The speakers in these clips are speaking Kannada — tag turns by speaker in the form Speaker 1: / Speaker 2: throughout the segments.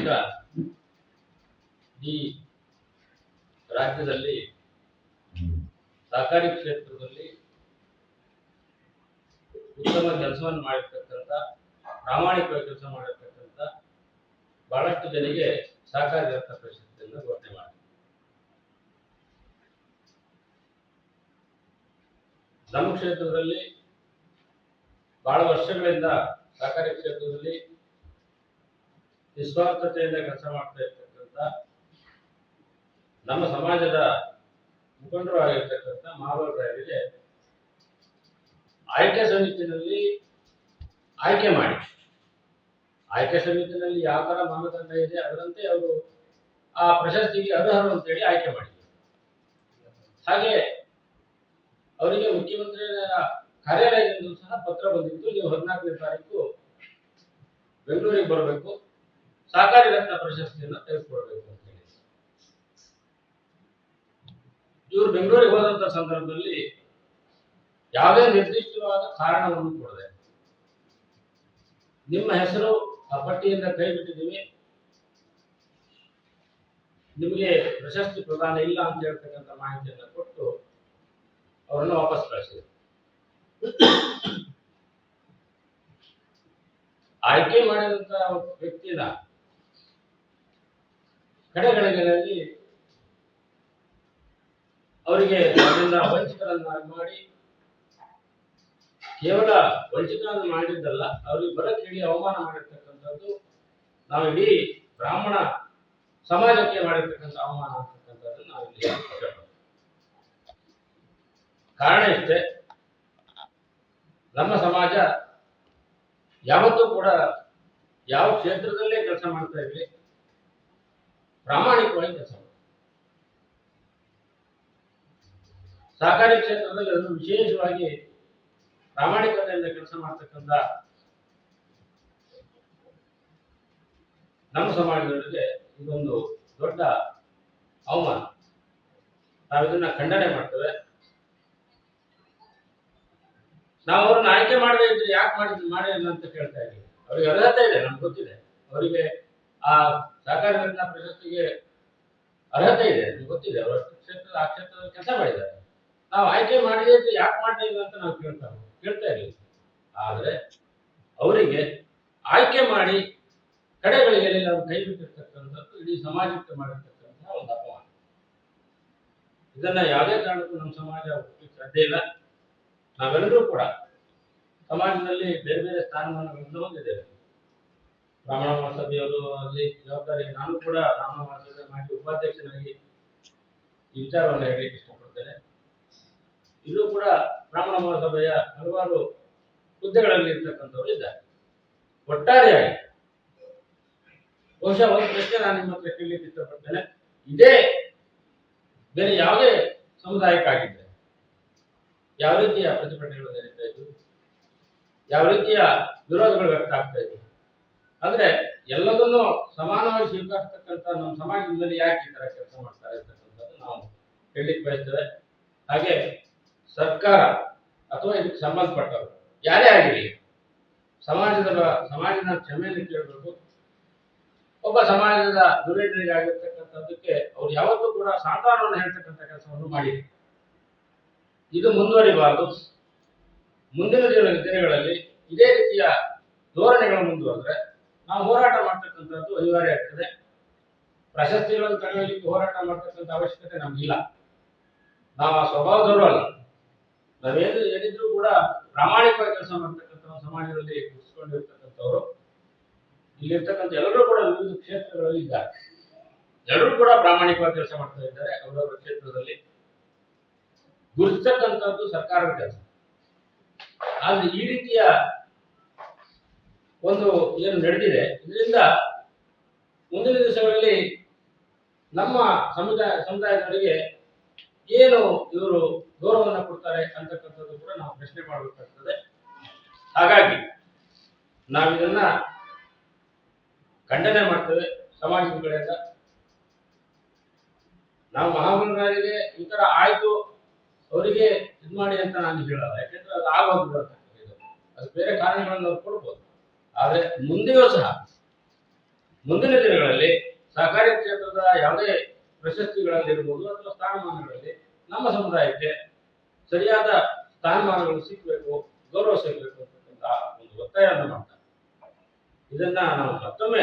Speaker 1: ದಿವಸ ಈ ರಾಜ್ಯದಲ್ಲಿ ಸಹಕಾರಿ ಕ್ಷೇತ್ರದಲ್ಲಿ ಉತ್ತಮ ಕೆಲಸವನ್ನು ಮಾಡಿರ್ತಕ್ಕಂಥ, ಪ್ರಾಮಾಣಿಕವಾಗಿ ಕೆಲಸ ಮಾಡಿರ್ತಕ್ಕಂಥ ಬಹಳಷ್ಟು ಜನರಿಗೆ ಸಹಕಾರಿ ರತ್ನ ಪ್ರಶಸ್ತಿಯನ್ನು ಘೋಷಣೆ ಮಾಡಿ ನಮ್ಮ ಕ್ಷೇತ್ರದಲ್ಲಿ ಬಹಳ ವರ್ಷಗಳಿಂದ ಸಹಕಾರಿ ಕ್ಷೇತ್ರದಲ್ಲಿ ನಿಸ್ವಾರ್ಥತೆಯಿಂದ ಕೆಲಸ ಮಾಡ್ತಾ ಇರ್ತಕ್ಕಂಥ ನಮ್ಮ ಸಮಾಜದ ಮುಖಂಡರು ಆಗಿರ್ತಕ್ಕಂಥ ಮಹಾಬಲರಾಯರಿಗೆ ಆಯ್ಕೆ ಸಮಿತಿನಲ್ಲಿ ಆಯ್ಕೆ ಮಾಡಿ. ಆಯ್ಕೆ ಸಮಿತಿನಲ್ಲಿ ಯಾವ ತರ ಮಾನದಂಡ ಇದೆ ಅದರಂತೆ ಅವರು ಆ ಪ್ರಶಸ್ತಿಗೆ ಅರ್ಹರು ಅಂತೇಳಿ ಆಯ್ಕೆ ಮಾಡಿದ್ರು. ಹಾಗೆ ಅವರಿಗೆ ಮುಖ್ಯಮಂತ್ರಿಯ ಕಾರ್ಯಾಲಯದಿಂದ ಸಹ ಪತ್ರ ಬಂದಿತ್ತು. ನೀವು ಹದಿನಾಲ್ಕನೇ ತಾರೀಕು ಬೆಂಗಳೂರಿಗೆ ಬರಬೇಕು. ಸಹಕಾರಿ ರತ್ನ ಪ್ರಶಸ್ತಿಯನ್ನು ತೆಗೆದುಕೊಳ್ಬೇಕು ಅಂತ ಹೇಳಿ. ಇವರು ಬೆಂಗಳೂರಿಗೆ ಹೋದಂತ ಸಂದರ್ಭದಲ್ಲಿ ಯಾವುದೇ ನಿರ್ದಿಷ್ಟವಾದ ಕಾರಣವನ್ನು ಕೊಡದೆ ನಿಮ್ಮ ಹೆಸರು ಆ ಪಟ್ಟಿಯಿಂದ ಕೈ ಬಿಟ್ಟಿದ್ದೀವಿ ನಿಮಗೆ ಪ್ರಶಸ್ತಿ ಪ್ರದಾನ ಇಲ್ಲ ಅಂತ ಹೇಳ್ತಕ್ಕಂಥ ಮಾಹಿತಿಯನ್ನು ಕೊಟ್ಟು ಅವರನ್ನು ವಾಪಸ್ ಕಳಿಸಿದರು. ಆಯ್ಕೆ ಮಾಡಿದಂತ ವ್ಯಕ್ತಿನ ಕಡೆಗಳಿಗೆಗಳಲ್ಲಿ ಅವರಿಗೆ ಅದನ್ನ ವಂಚಿತರನ್ನಾಗಿ ಮಾಡಿ, ಕೇವಲ ವಂಚಿತರನ್ನು ಮಾಡಿದ್ದಲ್ಲ, ಅವರಿಗೆ ಬರಕ್ಕೆ ಅವಮಾನ ಮಾಡಿರ್ತಕ್ಕಂಥದ್ದು, ನಾವು ಇಡೀ ಬ್ರಾಹ್ಮಣ ಸಮಾಜಕ್ಕೆ ಮಾಡಿರ್ತಕ್ಕಂಥ ಅವಮಾನ ಅಂತಕ್ಕಂಥದ್ದು ನಾವು ಇಲ್ಲಿ ಕಾರಣ ಇಷ್ಟೇ, ನಮ್ಮ ಸಮಾಜ ಯಾವತ್ತೂ ಕೂಡ ಯಾವ ಕ್ಷೇತ್ರದಲ್ಲೇ ಕೆಲಸ ಮಾಡ್ತಾ ಇರಲಿ ಪ್ರಾಮಾಣಿಕವಾಗಿ ಕೆಲಸ ಸಹಕಾರಿ ಕ್ಷೇತ್ರದಲ್ಲಿ ಅದು ವಿಶೇಷವಾಗಿ ಪ್ರಾಮಾಣಿಕತೆಯಿಂದ ಕೆಲಸ ಮಾಡ್ತಕ್ಕಂಥ ನಮ್ಮ ಸಮಾಜದೊಳಗೆ ಇದೊಂದು ದೊಡ್ಡ ಅವಮಾನ. ನಾವಿದನ್ನ ಖಂಡನೆ ಮಾಡ್ತೇವೆ. ನಾವು ಅವ್ರನ್ನ ಆಯ್ಕೆ ಮಾಡದೇ ಇದ್ರೆ ಯಾಕೆ ಮಾಡಿದ್ರು ಮಾಡಿಲ್ಲ ಅಂತ ಕೇಳ್ತಾ ಇದ್ದೀವಿ. ಅವ್ರಿಗೆ ಅರ್ಹತೆ ಇದೆ, ನಮ್ಗೆ ಗೊತ್ತಿದೆ. ಅವರಿಗೆ ಆ ಸಹಕಾರಿ ರತ್ನ ಪ್ರಶಸ್ತಿಗೆ ಅರ್ಹತೆ ಇದೆ ಗೊತ್ತಿದೆ, ಅವರು ಕ್ಷೇತ್ರದ, ಆ ಕ್ಷೇತ್ರದಲ್ಲಿ ಕೆಲಸ ಮಾಡಿದ್ದಾರೆ. ನಾವು ಆಯ್ಕೆ ಮಾಡಿದ್ರೆ ಇದ್ರೆ ಯಾಕೆ ಮಾಡಲಿಲ್ಲ ಇಲ್ಲ ಅಂತ ನಾವು ಕೇಳ್ತಾ ಕೇಳ್ತಾ ಇರಲಿಲ್ಲ ಆದರೆ ಅವರಿಗೆ ಆಯ್ಕೆ ಮಾಡಿ ಕಡೆಗಳಿಗೆ ನಾವು ಕೈ ಬಿಟ್ಟಿರ್ತಕ್ಕಂಥದ್ದು, ಇಡೀ ಸಮಾಜಕ್ಕೆ ಮಾಡಿರ್ತಕ್ಕಂತಹ ಒಂದು ಅಪಮಾನ. ಇದನ್ನ ಯಾವುದೇ ಕಾರಣಕ್ಕೂ ನಮ್ಮ ಸಮಾಜ ಸಾಧ್ಯ ಇಲ್ಲ. ನಾವೆಲ್ಲರೂ ಕೂಡ ಸಮಾಜದಲ್ಲಿ ಬೇರೆ ಬೇರೆ ಸ್ಥಾನಮಾನಗಳನ್ನು ಹೊಂದಿದ್ದೇವೆ. ಬ್ರಾಹ್ಮಣ ಮಹಾಸಭೆಯವರು ಅಲ್ಲಿ ಜವಾಬ್ದಾರಿ. ನಾನು ಕೂಡ ಬ್ರಾಹ್ಮಣ ಮಹಾಸಭೆ ಮಾಡಿ ಉಪಾಧ್ಯಕ್ಷನಾಗಿ ವಿಚಾರವನ್ನು ಹೇಳಲಿಕ್ಕೆ ಇಷ್ಟಪಡ್ತೇನೆ. ಇಲ್ಲೂ ಕೂಡ ಬ್ರಾಹ್ಮಣ ಮಹಾಸಭೆಯ ಹಲವಾರು ಹುದ್ದೆಗಳಲ್ಲಿ ಇರ್ತಕ್ಕಂಥವ್ರು ಇದ್ದಾರೆ. ಒಟ್ಟಾರೆಯಾಗಿ ಬಹುಶಃ ಒಂದು ಪ್ರಶ್ನೆ ನಾನು ನಿಮ್ಮ ಹತ್ರ ಕೇಳಲಿಕ್ಕೆ ಇಷ್ಟಪಡ್ತೇನೆ. ಇದೇ ಬೇರೆ ಯಾವುದೇ ಸಮುದಾಯಕ್ಕಾಗಿದ್ದರೆ ಯಾವ ರೀತಿಯ ಪ್ರತಿಭಟನೆಗಳು ನಡೀತಾ ಇದ್ವು? ಯಾವ ರೀತಿಯ ವಿರೋಧಗಳು ವ್ಯಕ್ತ ಆಗ್ತಾ ಇದ್ವು? ಅಂದ್ರೆ ಎಲ್ಲದನ್ನು ಸಮಾನವಾಗಿ ಸ್ವೀಕರಿಸ್ತಕ್ಕಂಥ ನಮ್ಮ ಸಮಾಜದಲ್ಲಿ ಯಾಕೆ ಈ ತರ ಕೆಲಸ ಮಾಡ್ತಾರೆ ಅಂತಕ್ಕಂಥದ್ದು ನಾವು ಹೇಳಲಿಕ್ಕೆ ಬಯಸ್ತೇವೆ. ಹಾಗೆ ಸರ್ಕಾರ ಅಥವಾ ಇದಕ್ಕೆ ಸಂಬಂಧಪಟ್ಟವರು, ಯಾರೇ ಆಗಿರಲಿ ಸಮಾಜದ ಸಮಾಜದ ಕ್ಷಮೆಯನ್ನು ಕೇಳಬೇಕು. ಒಬ್ಬ ಸಮಾಜದ ದುರೇಡರಿಗಾಗಿರ್ತಕ್ಕಂಥದ್ದಕ್ಕೆ ಅವ್ರು ಯಾವತ್ತೂ ಕೂಡ ಸಾಂತಾನವನ್ನು ಹೇಳ್ತಕ್ಕಂಥ ಕೆಲಸವನ್ನು ಮಾಡಿದೆ ಇದು ಮುಂದುವರಿಬಾರದು. ಮುಂದಿನ ದಿನ ದಿನಗಳಲ್ಲಿ ಇದೇ ರೀತಿಯ ಧೋರಣೆಗಳು ಮುಂದುವರೆದ್ರೆ ನಾವು ಹೋರಾಟ ಮಾಡ್ತಕ್ಕಂಥದ್ದು ಅನಿವಾರ್ಯ ಆಗ್ತದೆ. ಪ್ರಶಸ್ತಿಗಳನ್ನು ತಗೊಳ್ಳಿಕ್ಕೆ ಹೋರಾಟ ಮಾಡ್ತಕ್ಕಂಥ ಅವಶ್ಯಕತೆ ನಮಗಿಲ್ಲ. ನಾವು ಆ ಸ್ವಭಾವದವರು ಅಲ್ಲ. ನಾವೇನು ಏನಿದ್ರು ಕೂಡ ಪ್ರಾಮಾಣಿಕವಾಗಿ ಕೆಲಸ ಮಾಡ್ತಕ್ಕಂಥ ಸಮಾಜದಲ್ಲಿ ಗುರುತಿಸ್ಕೊಂಡಿರ್ತಕ್ಕಂಥವ್ರು ಇಲ್ಲಿರ್ತಕ್ಕಂಥ ಎಲ್ಲರೂ ಕೂಡ ವಿವಿಧ ಕ್ಷೇತ್ರಗಳಲ್ಲಿ ಇದ್ದಾರೆ. ಎಲ್ಲರೂ ಕೂಡ ಪ್ರಾಮಾಣಿಕವಾಗಿ ಕೆಲಸ ಮಾಡ್ತಾ ಇದ್ದಾರೆ ಅವರವರ ಕ್ಷೇತ್ರದಲ್ಲಿ. ಗುರುತಿಸ್ತಕ್ಕಂಥದ್ದು ಸರ್ಕಾರದ ಕೆಲಸ. ಆದ್ರೆ ಈ ರೀತಿಯ ಒಂದು ಏನು ನಡೆದಿದೆ. ಇದರಿಂದ ಮುಂದಿನ ದಿವಸಗಳಲ್ಲಿ ನಮ್ಮ ಸಮುದಾಯ, ಸಮುದಾಯದವರಿಗೆ ಏನು ಇವರು ಗೌರವವನ್ನು ಕೊಡ್ತಾರೆ ಅಂತಕ್ಕಂಥದ್ದು ಕೂಡ ನಾವು ಪ್ರಶ್ನೆ ಮಾಡಬೇಕಾಗ್ತದೆ. ಹಾಗಾಗಿ ನಾವಿದನ್ನ ಖಂಡನೆ ಮಾಡ್ತೇವೆ ಸಮಾಜದ ಕಡೆಯಿಂದ. ನಾವು ಮಹಾಮಂಡಲರಿಗೆ ಈ ತರ ಆಯ್ತು, ಅವರಿಗೆ ಇದು ಮಾಡಿ ಅಂತ ನಾನು ಹೇಳಲ್ಲ. ಯಾಕೆಂದ್ರೆ ಅದು ಆಗೋದು ಅದು ಬೇರೆ ಕಾರಣಗಳನ್ನು ಅವ್ರು ಕೊಡ್ಬೋದು. ಆದ್ರೆ ಮುಂದೆಯೂ ಸಹ ಮುಂದಿನ ದಿನಗಳಲ್ಲಿ ಸಹಕಾರಿ ಕ್ಷೇತ್ರದ ಯಾವುದೇ ಪ್ರಶಸ್ತಿಗಳಲ್ಲಿರ್ಬೋದು ಅಥವಾ ಸ್ಥಾನಮಾನಗಳಲ್ಲಿ ನಮ್ಮ ಸಮುದಾಯಕ್ಕೆ ಸರಿಯಾದ ಸ್ಥಾನಮಾನಗಳು ಸಿಗಬೇಕು, ಗೌರವ ಸಿಗಬೇಕು ಅಂತಕ್ಕಂಥ ಒಂದು ಒತ್ತಾಯವನ್ನು ಮಾಡ್ತಾರೆ. ಇದನ್ನ ನಾವು ಮತ್ತೊಮ್ಮೆ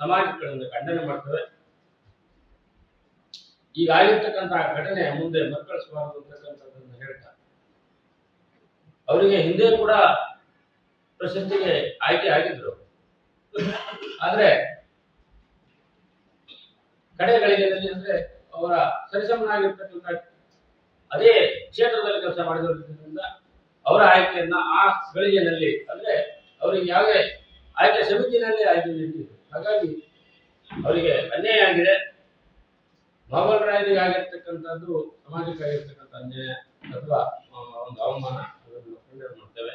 Speaker 1: ಸಮಾಜಗಳಿಂದ ಖಂಡನೆ ಮಾಡ್ತೇವೆ. ಈಗ ಆಗಿರ್ತಕ್ಕಂತಹ ಘಟನೆ ಮುಂದೆ ಮಕ್ಕಳಿಸಬಾರದು ಅಂತಕ್ಕಂಥದ್ದನ್ನು ಹೇಳ್ತಾರೆ ಅವರಿಗೆ ಹಿಂದೆ ಕೂಡ ಪ್ರಶಸ್ತಿಗೆ ಆಯ್ಕೆ ಆಗಿದ್ರು. ಆದ್ರೆ ಕಡೆ ಗಳಿಗೆಯಲ್ಲಿ ಅಂದ್ರೆ ಅವರ ಸರಿಸಮನಾಗಿರ್ತಕ್ಕಂಥ ಅದೇ ಕ್ಷೇತ್ರದಲ್ಲಿ ಕೆಲಸ ಮಾಡಿರೋದ್ರಿಂದ ಅವರ ಆಯ್ಕೆಯನ್ನ ಆ ಗಳಿಗೆನಲ್ಲಿ ಅಂದ್ರೆ ಅವರಿಗೆ ಯಾವುದೇ ಆಯ್ಕೆ ಸಮಿತಿನಲ್ಲಿ ಆಯ್ಕೆ ನೀಡಿದ್ರು. ಹಾಗಾಗಿ ಅವರಿಗೆ ಅನ್ಯಾಯ ಆಗಿದೆ. ಮೊಬೈಲ್ ರಾಯರಿಗೆ ಆಗಿರ್ತಕ್ಕಂಥದ್ದು ಸಮಾಜಕ್ಕೆ ಆಗಿರ್ತಕ್ಕಂಥ ಅನ್ಯಾಯ ಅಥವಾ ಒಂದು ಅವಮಾನ ಅದನ್ನು ಮಾಡ್ತೇವೆ.